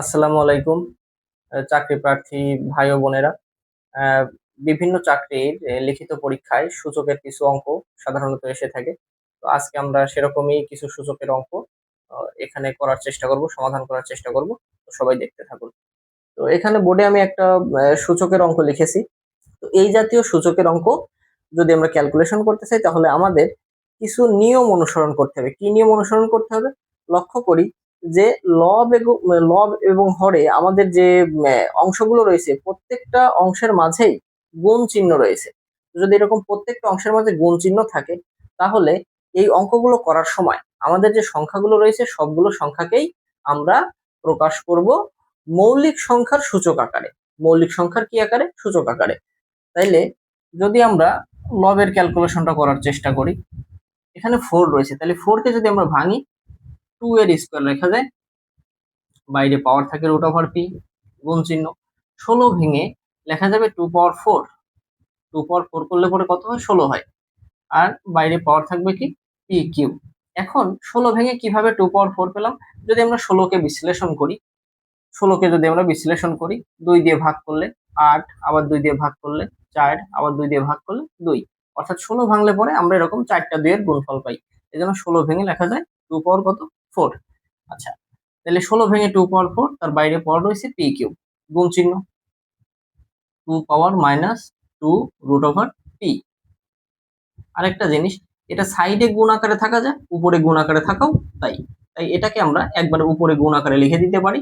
আসসালামু আলাইকুম চাকরি প্রার্থী ভাই ও বোনেরা। বিভিন্ন চাকরির লিখিত পরীক্ষায় সূচকের কিছু অঙ্ক সাধারণত এসে থাকে। তো আজকে আমরা সেরকমই কিছু সূচকের অঙ্ক এখানে করার চেষ্টা করব, সমাধান করার চেষ্টা করব। তো সবাই দেখতে থাকুন। তো এখানে বোর্ডে আমি একটা সূচকের অঙ্ক লিখেছি। তো এই জাতীয় সূচকের অঙ্ক যদি আমরা ক্যালকুলেশন করতে চাই, তাহলে আমাদের কিছু নিয়ম অনুসরণ করতে হবে। কি নিয়ম অনুসরণ করতে হবে? লক্ষ্য করি যে লব এবং লব এবং হরে আমাদের যে অংশগুলো রয়েছে, প্রত্যেকটা অংশের মাঝেই গুণ চিহ্ন রয়েছে। যদি এরকম প্রত্যেকটা অংশের মাঝে গুণ চিহ্ন থাকে, তাহলে এই অঙ্কগুলো করার সময় আমাদের যে সংখ্যাগুলো রয়েছে, সবগুলো সংখ্যাকেই আমরা প্রকাশ করব মৌলিক সংখ্যার সূচক আকারে। মৌলিক সংখ্যার কি আকারে? সূচক আকারে। তাইলে যদি আমরা লবের ক্যালকুলেশনটা করার চেষ্টা করি, এখানে ফোর রয়েছে তাহলে ফোরকে যদি আমরা ভাঙি টু এর স্কোয়ার লেখা যায়। বাইরে পাওয়ার থাকে রুট ওভার পি গুণ চিহ্ন। ষোলো ভেঙে লেখা যাবে two power four two power four করলে পরে কত হয়? ষোলো হয়। আর বাইরে পাওয়ার থাকবে কি? পি কিউ এখন ষোলো ভেঙে কীভাবে টু পাওয়ার ফোর পেলাম? যদি আমরা ষোলোকে বিশ্লেষণ করি, ষোলোকে যদি আমরা বিশ্লেষণ করি, দুই দিয়ে ভাগ করলে আট, আবার দুই দিয়ে ভাগ করলে চার, আবার দুই দিয়ে ভাগ করলে দুই। অর্থাৎ ষোলো ভাঙলে পরে আমরা এরকম চারটা দুইয়ের গুণফল পাই। এই জন্য ষোলো ভেঙে লেখা যায় টু পাওয়ার কত? ফোর আচ্ছা তাহলে ষোলো ভেঙে টু পাওয়ার ফোর তার বাইরে পাওয়ার রয়েছে পি কিউ গুণ চিহ্ন। Two power minus two root over P আরেকটা জিনিস, এটা সাইডে গুণ আকারে থাকা যায়, উপরে গুণ আকারে থাকাও তাই। তাই এটাকে আমরা একবার উপরে গুণ আকারে লিখে দিতে পারি।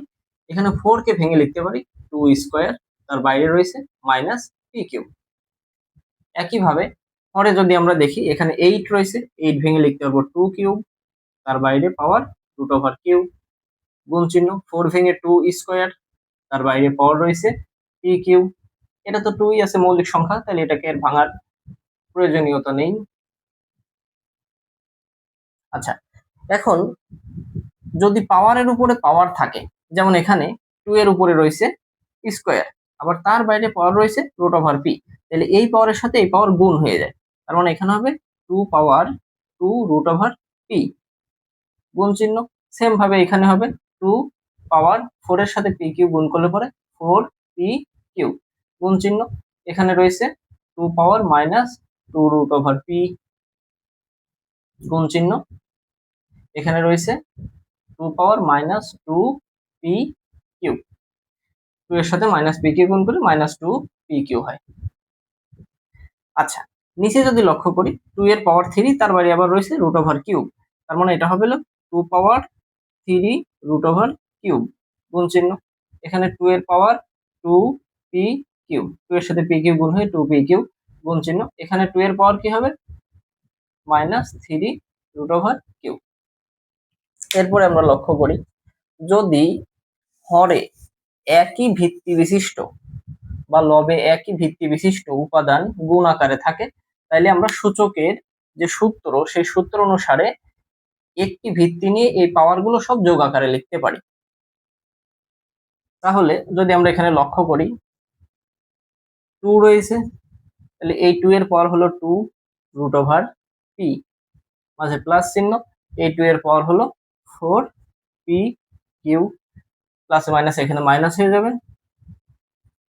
এখানে ফোর কে ভেঙে লিখতে পারি টু স্কোয়ার তার বাইরে রয়েছে মাইনাস পি কিউ একইভাবে, পরে যদি আমরা দেখি, এখানে এইট রয়েছে এইট ভেঙে লিখতে পারব টু কিউব তার বাইরে পাওয়ার রুট ওভার কিউ গুণ চিহ্ন ফোর ভেঙে টু স্কোয়ার তার বাইরে পাওয়ার রয়েছে পি কিউ এটা তো টুই আছে মৌলিক সংখ্যা, তাহলে এটাকে আর ভাঙার প্রয়োজনীয়তা নেই। আচ্ছা এখন যদি পাওয়ারের উপরে পাওয়ার থাকে, যেমন এখানে টু এর উপরে রয়েছে স্কোয়ার আবার তার বাইরে পাওয়ার রয়েছে রুট ওভার পি তাহলে এই পাওয়ারের সাথে এই পাওয়ার গুণ হয়ে যায়। তার মানে এখানে হবে two power two root over P গুণ চিহ্ন। সেম ভাবে এখানে হবে টু পাওয়ার ফোর এর সাথে পি কিউ গুণ করলে পরে ফোর পি কিউ গুণ চিহ্ন এখানে রয়েছে two power minus two root over P গুণ চিহ্ন এখানে রয়েছে two power minus two P Q two এর সাথে মাইনাস পি কিউ গুণ করে মাইনাস টু পি কিউ হয়। আচ্ছা নিচে যদি লক্ষ্য করি টু এর পাওয়ার থ্রি তার বাইরে আবার রয়েছে রুট ওভার কিউব তার মানে এটা হবে two power three root over cube গুণ চিহ্ন। এখানে টু এর power two P cube two এর সাথে পি কিউব গুণ হয়ে টু পি কিউব গুণ চিহ্ন। এখানে টু এর পাওয়ার কি হবে? Minus three root over cube এরপরে আমরা লক্ষ্য করি, যদি হরে একই ভিত্তি বিশিষ্ট বা লবে একই ভিত্তি বিশিষ্ট উপাদান গুণ আকারে থাকে, তাইলে আমরা সূচকের যে সূত্র, সেই সূত্র অনুসারে একটি ভিত্তি নিয়ে এই পাওয়ারগুলো সব যোগ আকারে লিখতে পারি। তাহলে যদি আমরা এখানে লক্ষ্য করি টু রয়েছে, তাহলে এই টু এর পাওয়ার হলো টু রুট ওভার পি মাঝে প্লাস চিহ্ন, এই টু এর পাওয়ার হলো four P Q plus minus এখানে মাইনাস হয়ে যাবে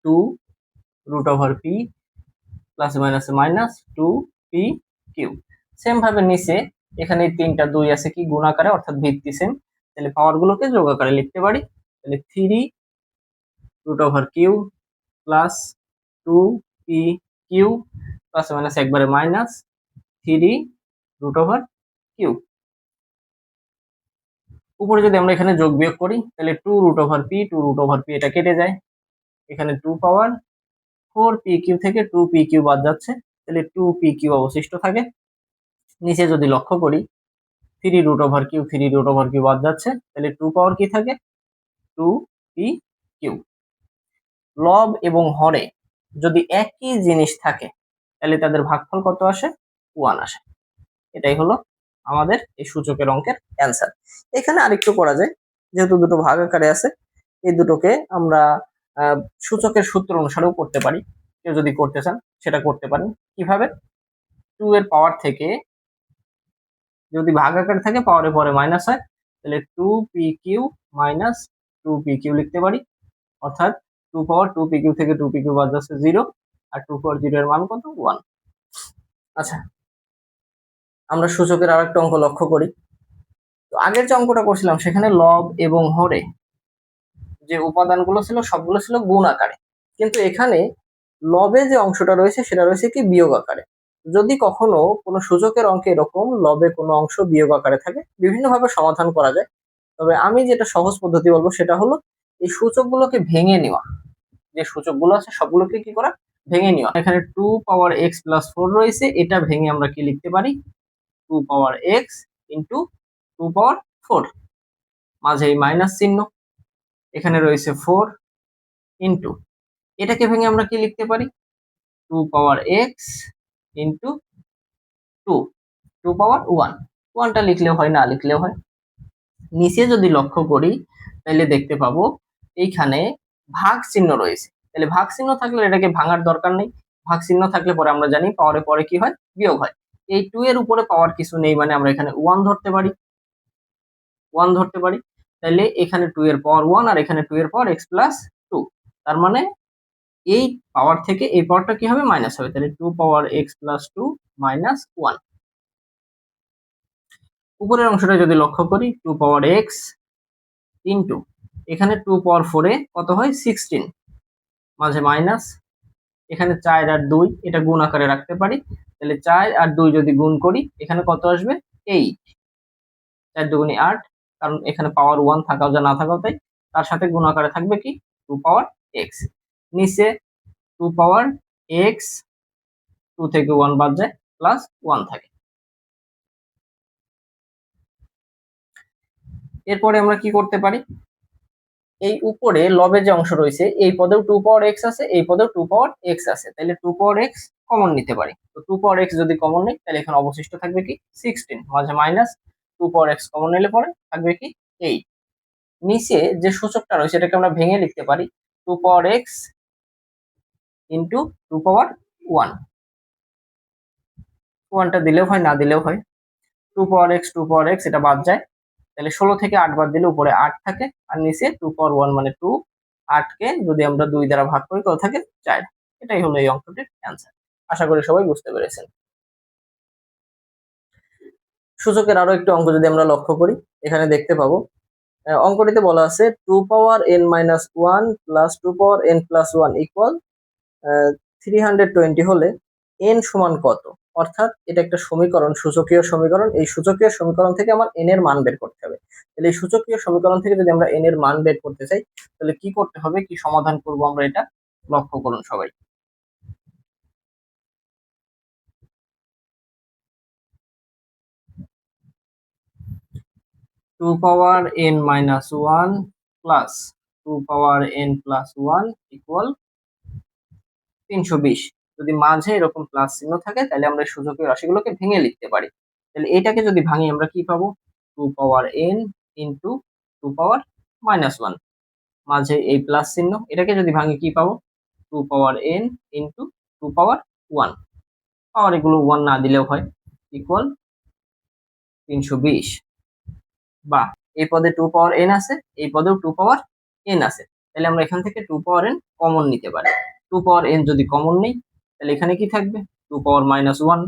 two root over P plus minus minus two P Q same ভাবে নিচে এখানে তিনটা দুই আছে কি? গুণ আকারে, অর্থাৎ ভিত্তি সেম তাহলে পাওয়ার গুলোকে যোগ আকারে লিখতে পারি। তাহলে three root over Q plus two P Q plus minus একবারে minus three root over Q উপরে যদি আমরা এখানে যোগ বিয়োগ করি, তাহলে two root over P two root over P এটা কেটে যায়। এখানে two power four P Q থেকে টু পি কিউ বাদ যাচ্ছে। তাহলে টু পি কিউ অবশিষ্ট থাকে। নিচে যদি লক্ষ্য করি three root over Q three root over Q বাদ যাচ্ছে, তাহলে টু পাওয়ার কি থাকে? টু পি কিউ লব এবং হরে যদি একই জিনিস থাকে, তাহলে তাদের ভাগফল কত আসে? ওয়ান আসে। এটাই হলো আমাদের এই সূচকের অঙ্কের অ্যান্সার এখানে আরেকটু করা যায়, যেহেতু দুটো ভাগ আকারে আছে, এই দুটোকে আমরা সূচকের সূত্র অনুসারেও করতে পারি। কেউ যদি করতে চান, সেটা করতে পারেন। কীভাবে? টু এর পাওয়ার থেকে যদি ভাগ আকারে থাকে, পাওয়ারে পরে মাইনাস হয়, তাহলে two P Q minus two P Q লিখতে পারি। অর্থাৎ two power two P Q থেকে টু পি কিউ বাদ যাচ্ছে জিরো আর টু পাওয়ার জিরো এর মান কত? ওয়ান আচ্ছা আমরা সূচকের আর একটা অঙ্ক লক্ষ্য করি। তো আগের যে অঙ্কটা করছিলাম, সেখানে লব এবং হরে যে উপাদানগুলো ছিল, সবগুলো ছিল গুণ আকারে। কিন্তু এখানে লবে যে অংশটা রয়েছে, সেটা রয়েছে কি বিয়োগ আকারে। যদি কখনো কোনো সূচকের অঙ্কে এরকম লবে কোনো অংশ বিয়োগ আকারে থাকে, বিভিন্নভাবে সমাধান করা যায়। তবে আমি যেটা সহজ পদ্ধতি বলব সেটা হলো, এই সূচকগুলোকে ভেঙে নেওয়া। যে সূচকগুলো আছে সবগুলোকে কি করা? ভেঙে নেওয়া। এখানে two power X plus four রয়েছে, এটা ভেঙে আমরা কি লিখতে পারি? Two power X into two power four মাঝে এই মাইনাস চিহ্ন। এখানে রয়েছে ফোর ইন্টু এটাকে ভেঙে আমরা কি লিখতে পারি? Two power X into two two power one ওয়ানটা লিখলেও হয়, না লিখলেও হয়। নিচে যদি লক্ষ্য করি, তাহলে দেখতে পাবো এইখানে ভাগ চিহ্ন রয়েছে। তাহলে ভাগ চিহ্ন থাকলে এটাকে ভাঙার দরকার নেই। ভাগ চিহ্ন থাকলে পরে আমরা জানি পাওয়ারে পরে কি হয়? বিয়োগ হয়। এই টু এর উপরে পাওয়ার কিছু নেই মানে আমরা এখানে ওয়ান ধরতে পারি। ওয়ান ধরতে পারি। তাহলে এখানে টু এর পাওয়ার ওয়ান আর এখানে টু এর পাওয়ার এক্স প্লাস টু তার মানে এই পাওয়ার থেকে এই পাওয়ারটা কি হবে? মাইনাস হবে। তাহলে two power X plus two minus one উপরের অংশটা যদি লক্ষ্য করি টু পাওয়ার এক্স ইন্টু এখানে টু পাওয়ার ফোরে কত হয়? সিক্সটিন মাঝে মাইনাস এখানে চার আর দুই, এটা গুণ আকারে রাখতে পারি। তাহলে চার আর দুই যদি গুণ করি, এখানে কত আসবে? এইট চার দুগুণি আট, কারণ এখানে পাওয়ার ওয়ান থাকাও যা না থাকাও তাই। তার সাথে গুণ আকারে থাকবে কি? টু পাওয়ার এক্স নিচে টু পাওয়ার এক্স টু থেকে ওয়ান বাদ যায়, প্লাস ওয়ান থাকে। এরপরে আমরা কি করতে পারি? এই উপরে লবে যে অংশ রয়েছে, এই পদেও টু পাওয়ার এক্স আছে, এই পদেও টু পাওয়ার এক্স আছে। তাহলে টু পাওয়ার এক্স কমন নিতে পারি। তো টু পাওয়ার এক্স যদি কমন নেই তাহলে এখানে অবশিষ্ট থাকবে কি? সিক্সটিন, মাঝে minus two power X common নিলে পরে থাকবে কি? এইট। নিচে যে সূচকটা রয়েছে, এটাকে আমরা ভেঙে লিখতে পারি। Two power X into two power one ওয়ানটা দিলেও হয়, না দিলেও হয়। Two power X two power X এটা বাদ যায়। তাহলে ষোলো থেকে আট বাদ দিলে উপরে আট থাকে, আর নিচে টু পাওয়ার ওয়ান মানে টু আটকে যদি আমরা দুই দ্বারা ভাগ করি, কত থাকে? চার। এটাই হলো এই অঙ্কটির অ্যান্সার আশা করি সবাই বুঝতে পেরেছেন। সূচকের আরও একটি অঙ্ক যদি আমরা লক্ষ্য করি, এখানে দেখতে পাবো। অঙ্কটিতে বলা আছে two power N minus one plus two power N plus one equal three hundred twenty হলে এন সমান কত? অর্থাৎ এটা একটা সমীকরণ, সূচকীয় সমীকরণ। এই সূচকীয় সমীকরণ থেকে আমার এন এর মান বের করতে হবে। তাহলে এই সূচকীয় সমীকরণ থেকে যদি আমরা এন এর মান বের করতে চাই, তাহলে কি করতে হবে? কি সমাধান করব আমরা এটা? লক্ষ্য করুন সবাই। Two power N minus one plus two power N plus one equal তিনশো বিশ। যদি মাঝে এরকম প্লাস চিহ্ন থাকে, তাহলে আমরা সূচকীয় রাশিগুলোকে ভেঙে লিখতে পারি। তাহলে এটাকে যদি ভাঙি, আমরা কি পাবো? Two power N into two power minus one মাঝে এই প্লাস চিহ্ন, এটাকে যদি ভাঙি, কি পাবো? Two power N into two power one power এগুলো ওয়ান না দিলেও হয়। ইকুয়াল তিনশো বিশ। বা এই পদে টু পাওয়ার এন আছে, এই পদেও টু পাওয়ার এন আছে। তাহলে আমরা এখান থেকে টু পাওয়ার এন কমন নিতে পারি। টু পাওয়ার এন যদি কমন নেই, তাহলে এখানে কি থাকবে? টু পাওয়ার মাইনাস ওয়ান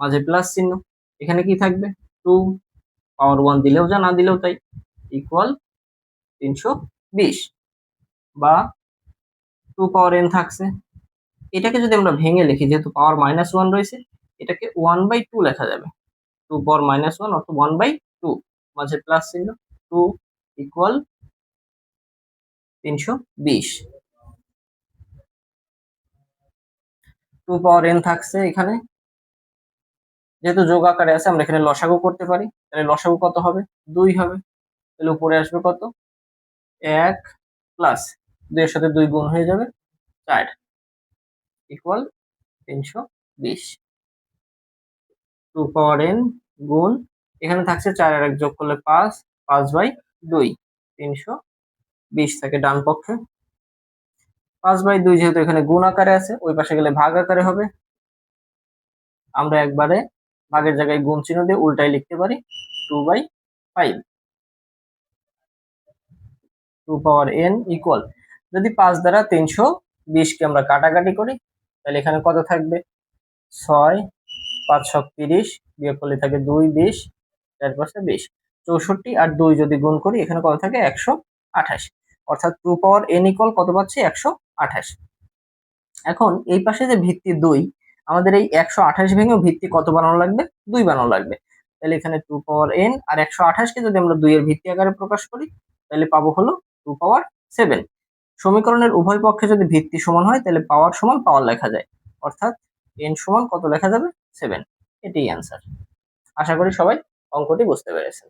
মাঝে প্লাস চিহ্ন। এখানে কি থাকবে? টু পাওয়ার ওয়ান দিলেও যা, না দিলেও তাই। ইকুয়াল তিনশো বিশ। বা টু পাওয়ার এন থাকছে। এটাকে যদি আমরা ভেঙে লিখি, যেহেতু পাওয়ার মাইনাস ওয়ান রয়েছে, এটাকে ওয়ান বাই টু লেখা যাবে। টু পাওয়ার মাইনাস ওয়ান অর্থাৎ ওয়ান বাই টু মাঝে প্লাস চিহ্ন। টু ইকুয়াল তিনশো বিশ। টু পাওয়ার এন থাকছে এখানে। যেহেতু যোগ আকারে আছে, আমরা এখানে লসাগু করতে পারি। তাহলে লসাগু কত হবে? দুই হবে। তাহলে উপরে আসবে কত? এক প্লাস দুইয়ের সাথে দুই গুণ হয়ে যাবে চার ইকুয়াল তিনশো বিশ। টু পাওয়ার এন গুণ, এখানে থাকছে চার আর এক যোগ করলে পাঁচ পাঁচ বাই দুই, তিনশো বিশ থাকে ডান পক্ষে। পাঁচ বাই দুই যেহেতু এখানে গুণ আকারে আছে, ওই পাশে গেলে ভাগ আকারে হবে। আমরা একবারে ভাগের জায়গায় গুণ চিহ্ন দিয়ে উল্টাই লিখতে পারি two by five. Two power N equal যদি পাঁচ দ্বারা তিনশো বিশকে আমরা কাটাকাটি করি, তাহলে এখানে কত থাকবে? ছয়, পাঁচ পাঁচশো তিরিশ, বিয়োগ করলে থাকে দুই বিশ, চার পাঁচশো বিশ। চৌষট্টি আর দুই যদি গুণ করি, এখানে কত থাকে? একশো আঠাশ। অর্থাৎ টু পাওয়ার এন ইকুয়াল কত পাচ্ছি? একশো আঠাশ। এখন এই পাশে যে ভিত্তি দুই, আমাদের এই একশো আঠাশ ভেঙেও ভিত্তি কত বানানো লাগবে? দুই বানানো লাগবে। তাহলে এখানে টু পাওয়ার এন আর একশো আঠাশকে যদি আমরা দুইয়ের ভিত্তি আকারে প্রকাশ করি, তাহলে পাবো হলো টু পাওয়ার সেভেন সমীকরণের উভয় পক্ষে যদি ভিত্তি সমান হয়, তাহলে পাওয়ার সমান পাওয়ার লেখা যায়। অর্থাৎ এন সমান কত লেখা যাবে? সেভেন এটাই অ্যান্সার আশা করি সবাই অঙ্কটি বুঝতে পেরেছেন।